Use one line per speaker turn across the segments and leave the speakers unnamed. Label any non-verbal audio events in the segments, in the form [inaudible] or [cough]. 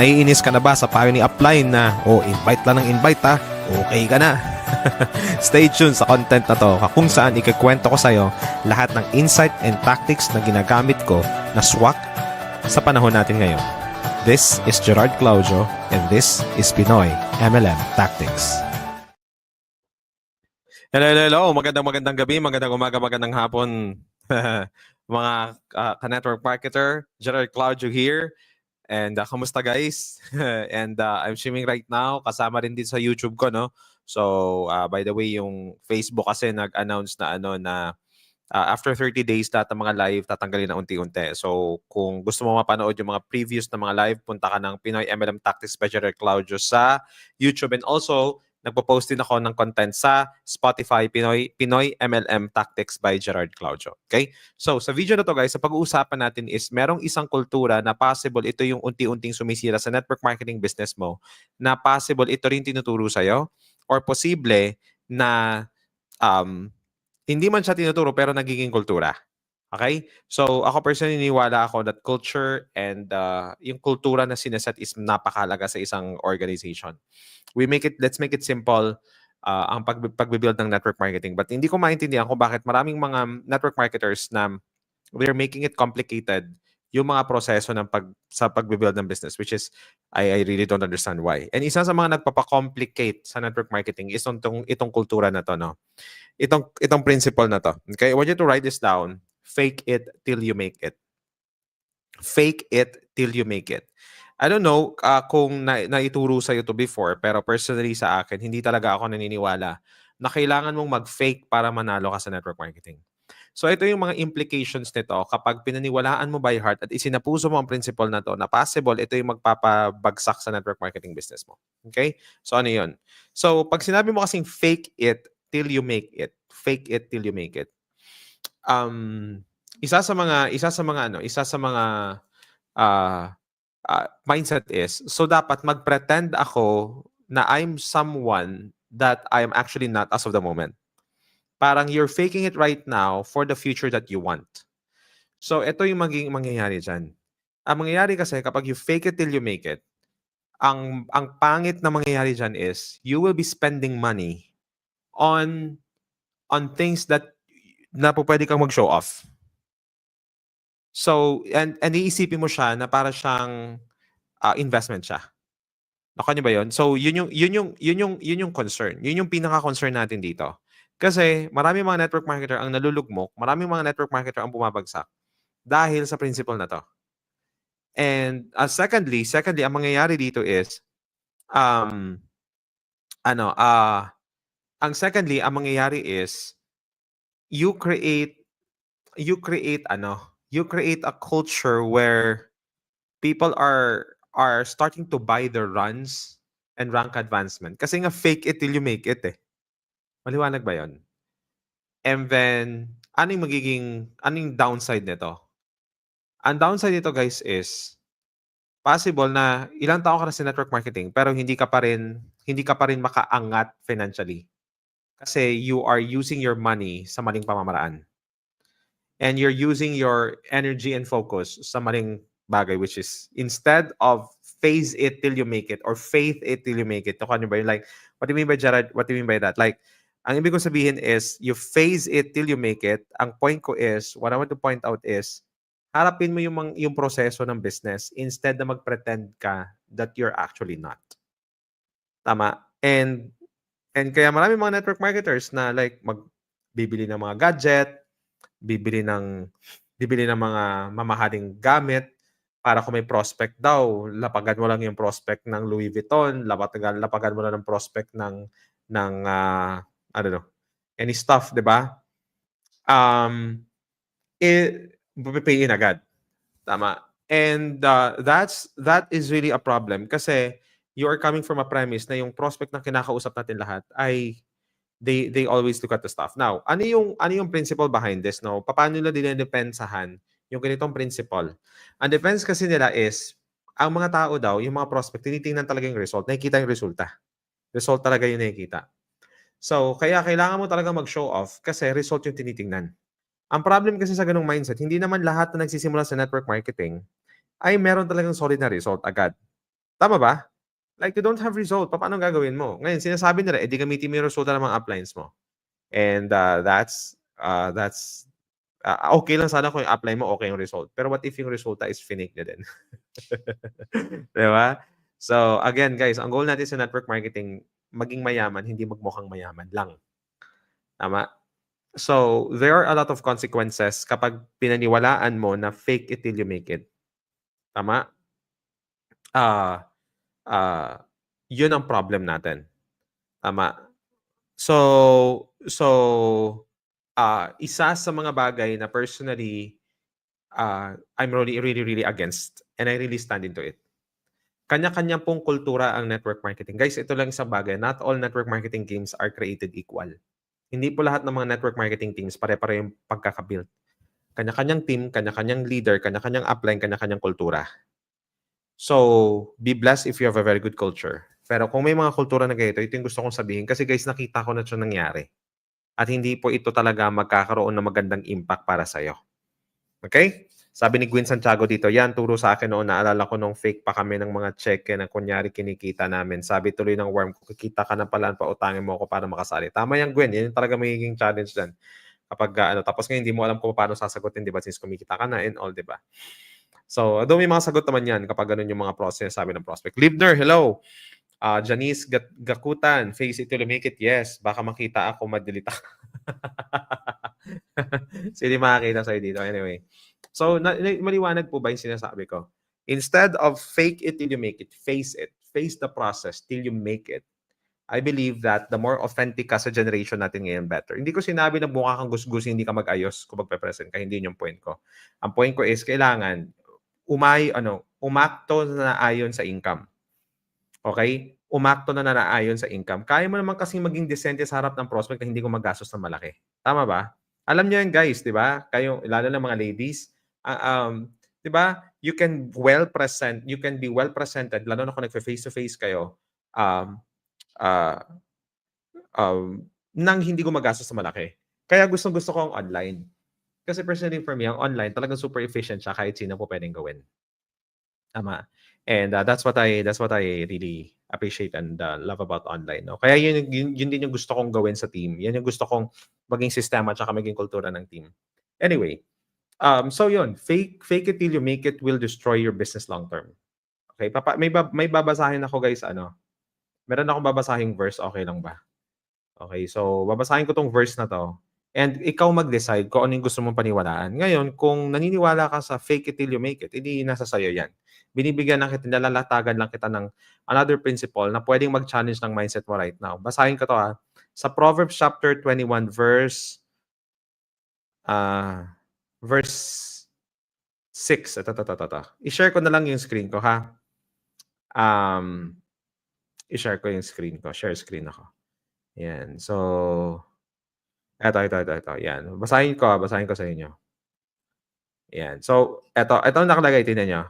Naiinis ka na ba sa payo ni Upline na, oh, invite lang ng invite ha, okay ka na. [laughs] Stay tuned sa content na to kung saan ikikwento ko sa'yo lahat ng insight and tactics na ginagamit ko na swak sa panahon natin ngayon. This is Gerard Claudio and this is Pinoy MLM Tactics. Hello, hello, hello. Magandang magandang gabi, magandang umaga, magandang hapon. [laughs] mga uh, ka-network marketer, Gerard Claudio here. And uh, kamusta guys? [laughs] and uh, I'm streaming right now, kasama rin din sa YouTube ko, no? So, uh, by the way, yung Facebook kasi nag-announce na ano na uh, after 30 days lahat mga live tatanggalin na unti-unti. So, kung gusto mo mapanood yung mga previous na mga live, punta ka ng Pinoy MLM Tactics Gerard Claudio sa YouTube and also nagpo-post din ako ng content sa Spotify Pinoy Pinoy MLM Tactics by Gerard Claudio. Okay? So, sa video na to guys, sa pag-uusapan natin is merong isang kultura na possible ito yung unti-unting sumisira sa network marketing business mo na possible ito rin tinuturo sa'yo or posible na um, hindi man siya tinuturo pero nagiging kultura. Okay? So, ako personally niniwala ako that culture and uh, yung kultura na sineset is napakalaga sa isang organization. We make it, let's make it simple uh, ang pag, pagbibuild ng network marketing. But hindi ko maintindihan kung bakit maraming mga network marketers na they're making it complicated yung mga proseso ng pag, sa pagbibuild ng business, which is, I, I really don't understand why. And isa sa mga nagpapakomplicate sa network marketing is itong, itong kultura na to, no? Itong, itong principle na to. Okay? I want you to write this down fake it till you make it. Fake it till you make it. I don't know uh, kung na, naituro sa to before, pero personally sa akin, hindi talaga ako naniniwala na kailangan mong mag-fake para manalo ka sa network marketing. So ito yung mga implications nito kapag pinaniwalaan mo by heart at isinapuso mo ang principle na to na possible ito yung magpapabagsak sa network marketing business mo. Okay? So ano yun? So pag sinabi mo kasing fake it till you make it, fake it till you make it, um, isa sa mga isa sa mga ano, isa sa mga uh, uh, mindset is so dapat mag-pretend ako na I'm someone that I am actually not as of the moment. Parang you're faking it right now for the future that you want. So ito yung maging mangyayari diyan. Ang mangyayari kasi kapag you fake it till you make it, ang ang pangit na mangyayari diyan is you will be spending money on on things that na po pwede kang mag-show off. So, and, and iisipin mo siya na para siyang uh, investment siya. Nakuha niyo ba yun? So, yun yung, yun yung, yun yung, yun yung concern. Yun yung pinaka-concern natin dito. Kasi marami mga network marketer ang nalulugmok, marami mga network marketer ang bumabagsak dahil sa principle na to. And uh, secondly, secondly, ang mangyayari dito is, um, ano, ah, uh, ang secondly, ang mangyayari is, you create, you create, ano, you create a culture where people are are starting to buy the runs and rank advancement. Kasi nga fake it till you make it eh. Maliwanag ba yon? And then, ano yung magiging, ano yung downside nito? Ang downside nito guys is, possible na ilang taon ka na sa network marketing pero hindi ka pa rin hindi ka pa rin makaangat financially kasi you are using your money sa maling pamamaraan and you're using your energy and focus sa maling bagay which is instead of phase it till you make it or faith it till you make it. Ano ba yun? Like, what do you mean by Jared? What do you mean by that? Like, ang ibig kong sabihin is you phase it till you make it. Ang point ko is, what I want to point out is, harapin mo yung, yung proseso ng business instead na mag-pretend ka that you're actually not. Tama? And and kaya marami mga network marketers na like magbibili ng mga gadget, bibili ng bibili ng mga mamahaling gamit para kung may prospect daw, lapagan mo lang yung prospect ng Louis Vuitton, lapagan, lapagan mo lang ng prospect ng ng uh, I don't know, any stuff, 'di ba? Um it pay in agad. Tama. And uh, that's that is really a problem kasi you are coming from a premise na yung prospect na kinakausap natin lahat ay they they always look at the stuff. Now, ano yung ano yung principle behind this, no? Paano nila dinedepensahan yung ganitong principle? Ang defense kasi nila is ang mga tao daw, yung mga prospect, tinitingnan talaga yung result. Nakikita yung resulta. Result talaga yung nakikita. So, kaya kailangan mo talaga mag-show off kasi result yung tinitingnan. Ang problem kasi sa ganung mindset, hindi naman lahat na nagsisimula sa network marketing ay meron talagang solid na result agad. Tama ba? Like, you don't have result. Pa- Paano gagawin mo? Ngayon, sinasabi nila, edi gamitin mo yung resulta ng mga uplines mo. And uh, that's, uh, that's, uh, okay lang sana kung yung upline mo, okay yung result. Pero what if yung resulta is finick na din? [laughs] Di ba? So, again, guys, ang goal natin sa network marketing, maging mayaman, hindi magmukhang mayaman lang. Tama? So, there are a lot of consequences kapag pinaniwalaan mo na fake it till you make it. Tama? Ah, ah, yun ang problem natin. Tama? So, so, ah, isa sa mga bagay na personally, ah, I'm really, really, really against and I really stand into it. Kanya-kanya pong kultura ang network marketing. Guys, ito lang isang bagay. Not all network marketing teams are created equal. Hindi po lahat ng mga network marketing teams pare-pare yung pagkakabuild. Kanya-kanyang team, kanya-kanyang leader, kanya-kanyang upline, kanya-kanyang kultura. So, be blessed if you have a very good culture. Pero kung may mga kultura na ganito, ito yung gusto kong sabihin. Kasi guys, nakita ko na ito nangyari. At hindi po ito talaga magkakaroon ng magandang impact para sa'yo. Okay? Sabi ni Gwen Santiago dito, yan, turo sa akin noon, naalala ko nung fake pa kami ng mga cheque na kunyari kinikita namin. Sabi tuloy ng worm, kikita ka na pala, pautangin mo ako para makasali. Tama yan, Gwen. Yan yung talaga magiging challenge dyan. Kapag, uh, ano, tapos ngayon, hindi mo alam kung paano sasagutin, di ba? Since kumikita ka na and all, di ba? So, doon may mga sagot naman yan kapag ganun yung mga process, sabi ng prospect. Libner, hello. Uh, Janice Gat- Gakutan, face it till make it. Yes, baka makita ako, madelita. [laughs] Sino makakita sa'yo dito? Anyway. So, na- maliwanag po ba yung sinasabi ko? Instead of fake it till you make it, face it. Face the process till you make it. I believe that the more authentic ka sa generation natin ngayon, better. Hindi ko sinabi na mukha kang gusgus, hindi ka mag-ayos kung magpe-present ka. Hindi yun yung point ko. Ang point ko is, kailangan umay, ano, umakto na ayon sa income. Okay? Umakto na naayon sa income. Kaya mo naman kasing maging decente sa harap ng prospect na hindi ko magastos ng malaki. Tama ba? Alam niyo yan guys, di ba? Kayo, lalo na mga ladies, uh, um, di ba? You can well present, you can be well presented, lalo na kung nagfe-face to face kayo, um, uh, um, nang hindi ko magastos ng malaki. Kaya gustong gusto ko ang online. Kasi personally for me, ang online talagang super efficient siya kahit sino po pwedeng gawin. Tama. And uh, that's what I that's what I really appreciate and uh, love about online. No? Kaya yun, yun, yun din yung gusto kong gawin sa team. Yan yung gusto kong maging sistema at saka maging kultura ng team. Anyway, um, so yun, fake, fake it till you make it will destroy your business long term. Okay, papa, may, bab, may babasahin ako guys, ano, meron akong babasahing verse, okay lang ba? Okay, so babasahin ko tong verse na to. And ikaw mag-decide kung ano yung gusto mong paniwalaan. Ngayon, kung naniniwala ka sa fake it till you make it, hindi nasa sayo yan. Binibigyan lang kita, nalalatagan lang kita ng another principle na pwedeng mag-challenge ng mindset mo right now. Basahin ko to ha. Sa Proverbs chapter 21 verse uh, verse 6. Ito, ito, ito, ito. I-share ko na lang yung screen ko ha. Um, i-share ko yung screen ko. Share screen ako. Yan. So, Eto, ito, ito, ito. Yan. Basahin ko, basahin ko sa inyo. Yan. So, eto, ito nakalagay, tingnan nyo.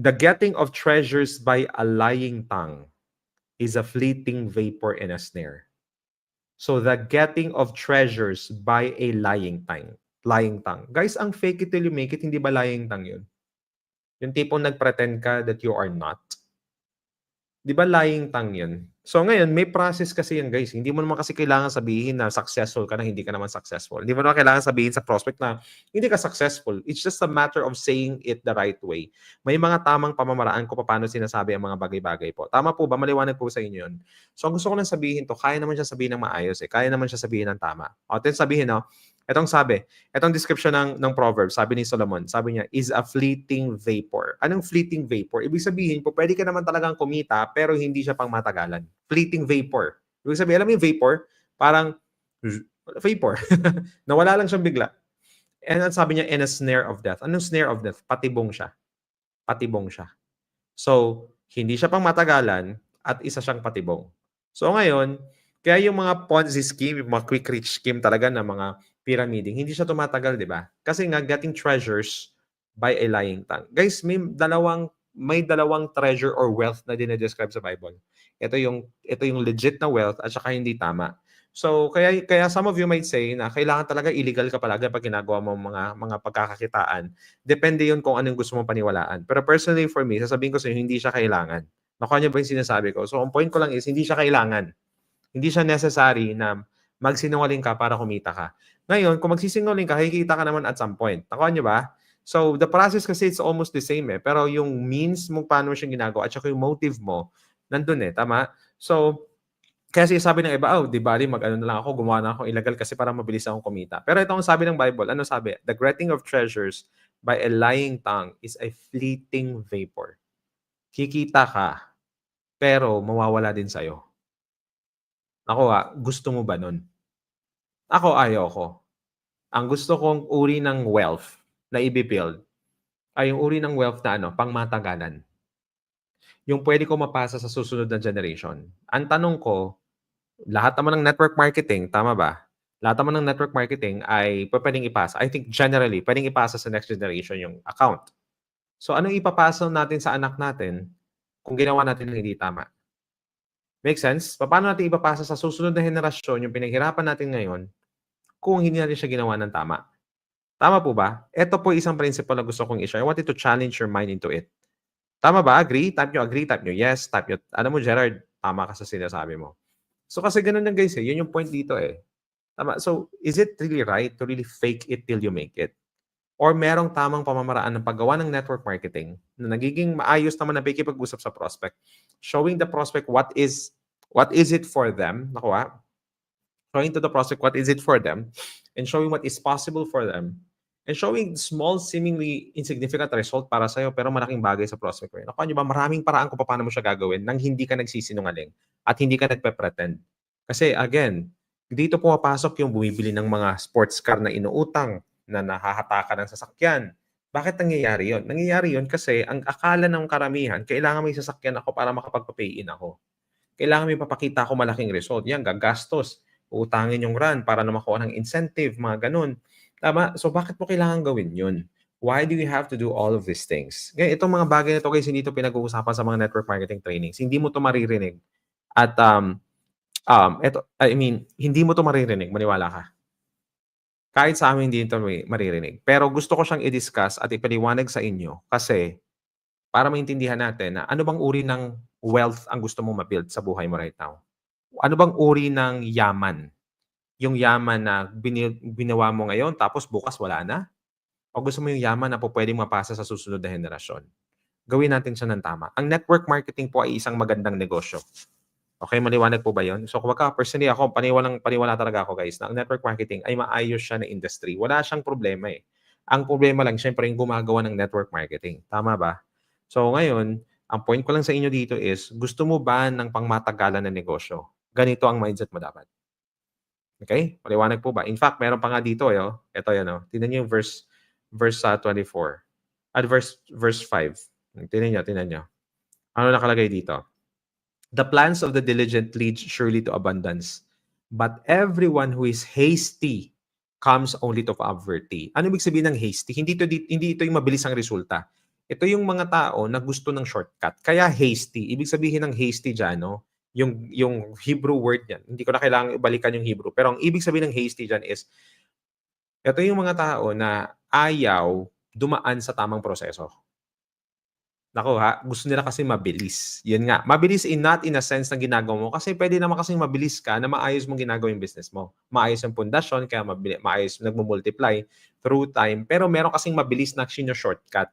The getting of treasures by a lying tongue is a fleeting vapor and a snare. So, the getting of treasures by a lying tongue. Lying tongue. Guys, ang fake it till you make it, hindi ba lying tongue yun? Yung tipong nagpretend ka that you are not. Di ba lying tongue yun? So ngayon, may process kasi yan guys. Hindi mo naman kasi kailangan sabihin na successful ka na hindi ka naman successful. Hindi mo naman kailangan sabihin sa prospect na hindi ka successful. It's just a matter of saying it the right way. May mga tamang pamamaraan kung paano sinasabi ang mga bagay-bagay po. Tama po ba? Maliwanag po sa inyo yun. So ang gusto ko lang sabihin to, kaya naman siya sabihin ng maayos eh. Kaya naman siya sabihin ng tama. O, then sabihin no, Etong sabi, etong description ng, ng Proverbs, sabi ni Solomon, sabi niya, is a fleeting vapor. Anong fleeting vapor? Ibig sabihin po, pwede ka naman talagang kumita, pero hindi siya pang matagalan. Fleeting vapor. Ibig sabihin, alam mo yung vapor? Parang, vapor. [laughs] Nawala lang siyang bigla. And ang sabi niya, in a snare of death. Anong snare of death? Patibong siya. Patibong siya. So, hindi siya pang matagalan, at isa siyang patibong. So ngayon, kaya yung mga Ponzi scheme, yung mga quick rich scheme talaga na mga pyramiding, hindi siya tumatagal, di ba? Kasi nga, getting treasures by a lying tongue. Guys, may dalawang may dalawang treasure or wealth na dinedescribe sa Bible. Ito yung ito yung legit na wealth at saka hindi tama. So kaya kaya some of you might say na kailangan talaga illegal ka palagi pag ginagawa mo mga mga pagkakakitaan. Depende 'yun kung anong gusto mong paniwalaan. Pero personally for me, sasabihin ko sa inyo hindi siya kailangan. Nakuha niyo ba yung sinasabi ko? So ang point ko lang is hindi siya kailangan. Hindi siya necessary na magsinungaling ka para kumita ka. Ngayon, kung magsisinungaling ka, kikita ka naman at some point. Nakuha niyo ba? So, the process kasi it's almost the same eh. Pero yung means mo paano mo siya ginagawa at saka yung motive mo, nandun eh. Tama? So, kasi sabi ng iba, oh, di bali, mag-ano na lang ako, gumawa na ako illegal kasi para mabilis akong kumita. Pero ito ang sabi ng Bible. Ano sabi? The getting of treasures by a lying tongue is a fleeting vapor. Kikita ka, pero mawawala din sa'yo. Ako ah, gusto mo ba nun? Ako, ayaw ko. Ang gusto kong uri ng wealth na i-build ay yung uri ng wealth na ano, pangmatagalan. Yung pwede ko mapasa sa susunod na generation. Ang tanong ko, lahat naman ng network marketing, tama ba? Lahat naman ng network marketing ay pwedeng ipasa. I think generally, pwedeng ipasa sa next generation yung account. So anong ipapasa natin sa anak natin kung ginawa natin ng hindi tama? Make sense? Paano natin ipapasa sa susunod na henerasyon yung pinaghirapan natin ngayon kung hindi natin siya ginawa ng tama? Tama po ba? Ito po isang principle na gusto kong i-share. I wanted to challenge your mind into it. Tama ba? Agree? Type nyo agree, type nyo yes, type nyo, alam mo Gerard, tama ka sa sinasabi mo. So kasi ganun lang guys eh, yun yung point dito eh. Tama. So is it really right to really fake it till you make it? Or merong tamang pamamaraan ng paggawa ng network marketing na nagiging maayos naman na pakikipag-usap sa prospect. Showing the prospect what is what is it for them. Nakuha? Showing to the prospect what is it for them and showing what is possible for them and showing small, seemingly insignificant result para sa'yo pero malaking bagay sa prospect mo. Nakuha niyo ba, maraming paraan kung paano mo siya gagawin nang hindi ka nagsisinungaling at hindi ka nagpe-pretend. Kasi again, dito pumapasok yung bumibili ng mga sports car na inuutang na nahahatakan ng sasakyan. Bakit nangyayari yon? Nangyayari yon kasi ang akala ng karamihan, kailangan may sasakyan ako para makapagpa-pay in ako. Kailangan may papakita ako malaking result. Yan, gagastos. Utangin yung run para na makuha ng incentive, mga ganun. Tama? So bakit mo kailangan gawin yun? Why do you have to do all of these things? Ngayon, itong mga bagay na ito guys, hindi ito pinag-uusapan sa mga network marketing trainings. Hindi mo ito maririnig. At um, um, ito, I mean, hindi mo ito maririnig. Maniwala ka. Kahit sa amin hindi ito maririnig. Pero gusto ko siyang i-discuss at ipaliwanag sa inyo kasi para maintindihan natin na ano bang uri ng wealth ang gusto mong ma-build sa buhay mo right now. Ano bang uri ng yaman? Yung yaman na bini- binawa mo ngayon tapos bukas wala na? O gusto mo yung yaman na po pwedeng mapasa sa susunod na henerasyon? Gawin natin siya ng tama. Ang network marketing po ay isang magandang negosyo. Okay, maliwanag po ba yon? So, ka, personally ako, paniwalang, paniwala talaga ako guys, na ang network marketing ay maayos siya na industry. Wala siyang problema eh. Ang problema lang, syempre, yung gumagawa ng network marketing. Tama ba? So, ngayon, ang point ko lang sa inyo dito is, gusto mo ba ng pangmatagalan na negosyo? Ganito ang mindset mo dapat. Okay? Maliwanag po ba? In fact, meron pa nga dito, yo. Ito yan, oh. Tingnan niyo yung verse, verse uh, 24. At verse, verse 5. Tingnan niyo, tingnan niyo. Ano nakalagay dito? The plans of the diligent lead surely to abundance, but everyone who is hasty comes only to poverty. Ano ibig sabihin ng hasty? Hindi ito, hindi ito yung mabilis ang resulta. Ito yung mga tao na gusto ng shortcut. Kaya hasty. Ibig sabihin ng hasty dyan, no? Yung, yung Hebrew word niyan. Hindi ko na kailangan ibalikan yung Hebrew. Pero ang ibig sabihin ng hasty dyan is, ito yung mga tao na ayaw dumaan sa tamang proseso. Nako ha, gusto nila kasi mabilis. Yun nga, mabilis in not in a sense na ginagawa mo kasi pwede naman kasi mabilis ka na maayos mong ginagawa yung business mo. Maayos ang pundasyon, kaya mabilis, maayos nagmo-multiply through time. Pero meron kasing mabilis na sino shortcut.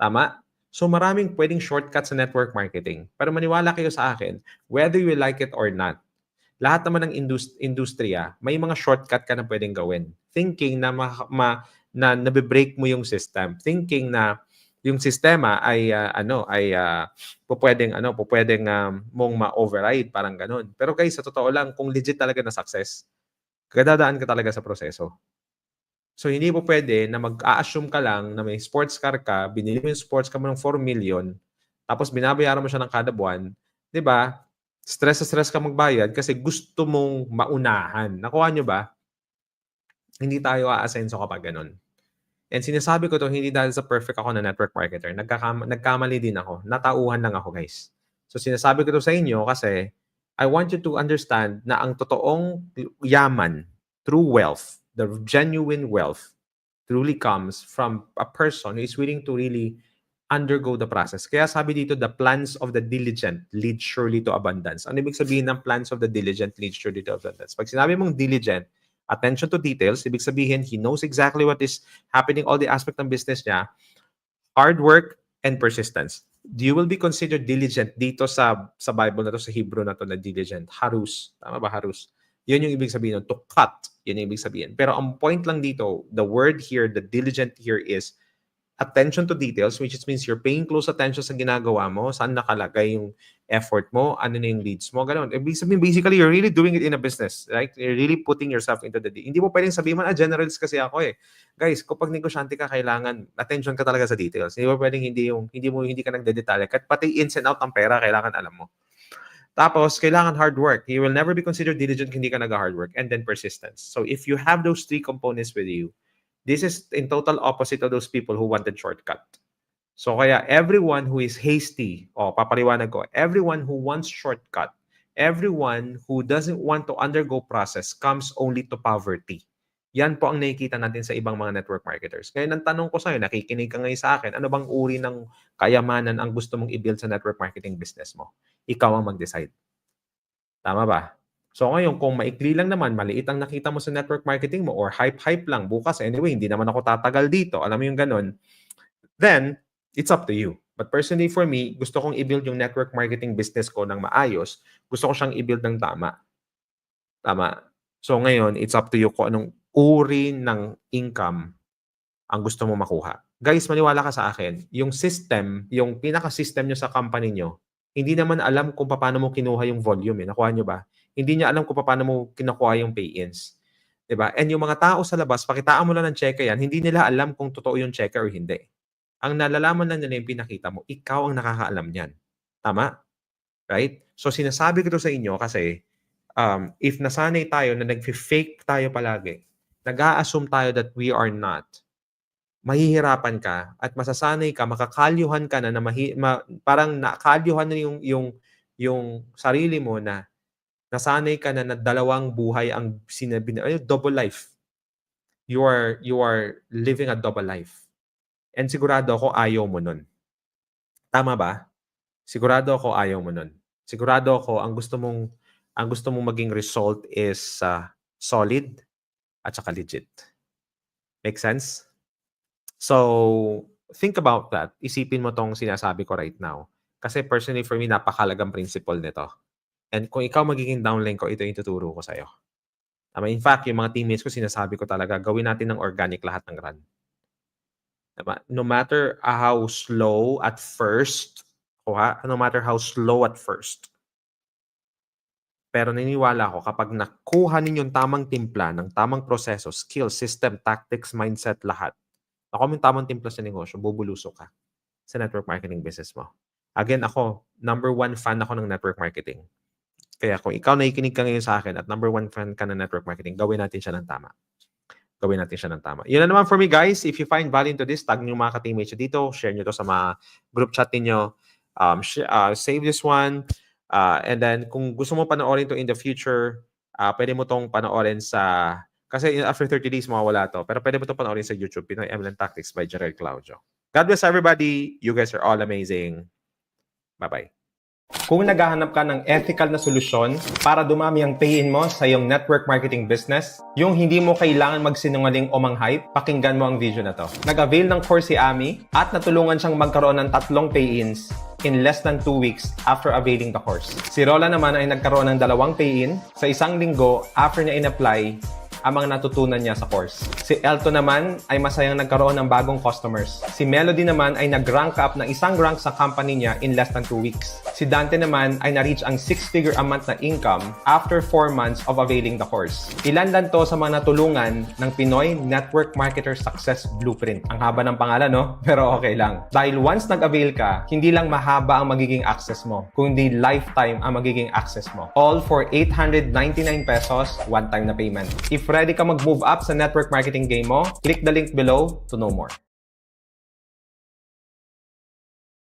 Tama? So maraming pwedeng shortcut sa network marketing. Pero maniwala kayo sa akin, whether you like it or not, lahat naman ng indust- industriya, may mga shortcut ka na pwedeng gawin. Thinking na ma, ma na nabe-break mo yung system. Thinking na yung sistema ay uh, ano ay uh, pupwedeng ano pupwedeng um, mong ma-override parang ganun. Pero guys, sa totoo lang, kung legit talaga na success, kadadaan ka talaga sa proseso. So hindi po pwede na mag-a-assume ka lang na may sports car ka, binili mo yung sports car mo ng 4 million, tapos binabayaran mo siya ng kada buwan, 'di ba? Stress na stress ka magbayad kasi gusto mong maunahan. Nakuha nyo ba? Hindi tayo aasenso kapag ganun. And sinasabi ko to hindi dahil sa perfect ako na network marketer. Nagkakam- nagkamali din ako. Natauhan lang ako, guys. So sinasabi ko to sa inyo kasi I want you to understand na ang totoong yaman, true wealth, the genuine wealth, truly comes from a person who is willing to really undergo the process. Kaya sabi dito, the plans of the diligent lead surely to abundance. Ano ibig sabihin ng plans of the diligent lead surely to abundance? Pag sinabi mong diligent, attention to details, ibig sabihin, he knows exactly what is happening, all the aspect ng business niya, hard work, and persistence. You will be considered diligent dito sa sa Bible na to, sa Hebrew na to na diligent. Harus. Tama ba? Harus. Yun yung ibig sabihin nun. To cut. Yun yung ibig sabihin. Pero ang point lang dito, the word here, the diligent here is attention to details, which means you're paying close attention sa ginagawa mo, saan nakalagay yung effort mo, ano na yung leads mo, ganun. Ibig sabihin, basically, you're really doing it in a business, right? You're really putting yourself into the... Hindi mo pwedeng sabihin mo, ah, generalist kasi ako eh. Guys, kapag negosyante ka, kailangan attention ka talaga sa details. Hindi mo pwedeng hindi yung, hindi mo, hindi ka nagdedetalye. Kahit pati ins and out ng pera, kailangan alam mo. Tapos, kailangan hard work. You will never be considered diligent hindi ka nag-hard work. And then persistence. So, if you have those three components with you, this is in total opposite of those people who wanted shortcut. So, kaya everyone who is hasty, o papaliwanag ko, everyone who wants shortcut, everyone who doesn't want to undergo process comes only to poverty. Yan po ang nakikita natin sa ibang mga network marketers. Kaya ang tanong ko sa'yo, nakikinig ka ngayon sa akin, ano bang uri ng kayamanan ang gusto mong i-build sa network marketing business mo? Ikaw ang mag-decide. Tama ba? So ngayon, kung maikli lang naman, maliit ang nakita mo sa network marketing mo or hype-hype lang, bukas anyway, hindi naman ako tatagal dito, alam mo yung ganun, then, it's up to you. But personally for me, gusto kong i-build yung network marketing business ko ng maayos. Gusto ko siyang i-build ng tama. Tama. So ngayon, it's up to you kung anong uri ng income ang gusto mo makuha. Guys, maniwala ka sa akin, yung system, yung pinaka-system nyo sa company nyo, hindi naman alam kung paano mo kinuha yung volume. Eh. Nakuha nyo ba? Hindi niya alam kung paano mo kinukuha yung pay-ins. 'Di ba? And yung mga tao sa labas, pakitaan mo lang ng cheque yan, hindi nila alam kung totoo yung cheque or hindi. Ang nalalaman lang nila yung pinakita mo, ikaw ang nakakaalam niyan. Tama? Right? So sinasabi ko to sa inyo kasi um, if nasanay tayo na nag-fake tayo palagi, nag-a-assume tayo that we are not, mahihirapan ka at masasanay ka, makakalyuhan ka na, na mahi, ma, parang nakalyuhan na yung, yung, yung sarili mo na nasanay ka na na dalawang buhay ang sinabi na, double life. You are, you are living a double life. And sigurado ako ayaw mo nun. Tama ba? Sigurado ako ayaw mo nun. Sigurado ako ang gusto mong ang gusto mong maging result is uh, solid at saka legit. Make sense? So, think about that. Isipin mo tong sinasabi ko right now. Kasi personally for me, napakalagang principle nito. And kung ikaw magiging downline ko, ito yung tuturo ko sa'yo. Tama? In fact, yung mga teammates ko, sinasabi ko talaga, gawin natin ng organic lahat ng run. Tama? No matter how slow at first, o ha? no matter how slow at first, pero naniniwala ako kapag nakuha ninyo yung tamang timpla ng tamang proseso, skill, system, tactics, mindset, lahat, mo yung tamang timpla sa negosyo, bubulusok ka sa network marketing business mo. Again, ako, number one fan ako ng network marketing. Kaya kung ikaw nakikinig ka ngayon sa akin at number one fan ka ng network marketing, gawin natin siya ng tama. Gawin natin siya ng tama. Yun na naman for me, guys. If you find value into this, tag nyo mga ka-teammates dito. Share nyo to sa mga group chat ninyo. Um, sh- uh, save this one. Uh, and then, kung gusto mo panoorin to in the future, uh, pwede mo tong panoorin sa... Kasi after 30 days, mawawala to. Pero pwede mo to panoorin sa YouTube, Pinoy MLM Tactics by Gerald Claudio. God bless everybody. You guys are all amazing. Bye-bye. Kung naghahanap ka ng ethical na solusyon para dumami ang pay-in mo sa iyong network marketing business, yung hindi mo kailangan magsinungaling o mang-hype, pakinggan mo ang video na to. Nag-avail ng course si Ami at natulungan siyang magkaroon ng tatlong pay-ins in less than 2 weeks after availing the course. Si Rola naman ay nagkaroon ng dalawang pay-in sa isang linggo after niya in-apply
ang mga natutunan niya sa course. Si Elton naman ay masayang nagkaroon ng bagong customers. Si Melody naman ay nag-rank up ng isang rank sa company niya in less than 2 weeks. Si Dante naman ay na-reach ang 6-figure a month na income after 4 months of availing the course. Ilan lang to sa mga natulungan ng Pinoy Network Marketer Success Blueprint. Ang haba ng pangalan, no? [laughs] Pero okay lang. Dahil once nag-avail ka, hindi lang mahaba ang magiging access mo, kundi lifetime ang magiging access mo. All for 899 pesos, one-time na payment. If ready ka mag-move up sa network marketing game mo, click the link below to know more.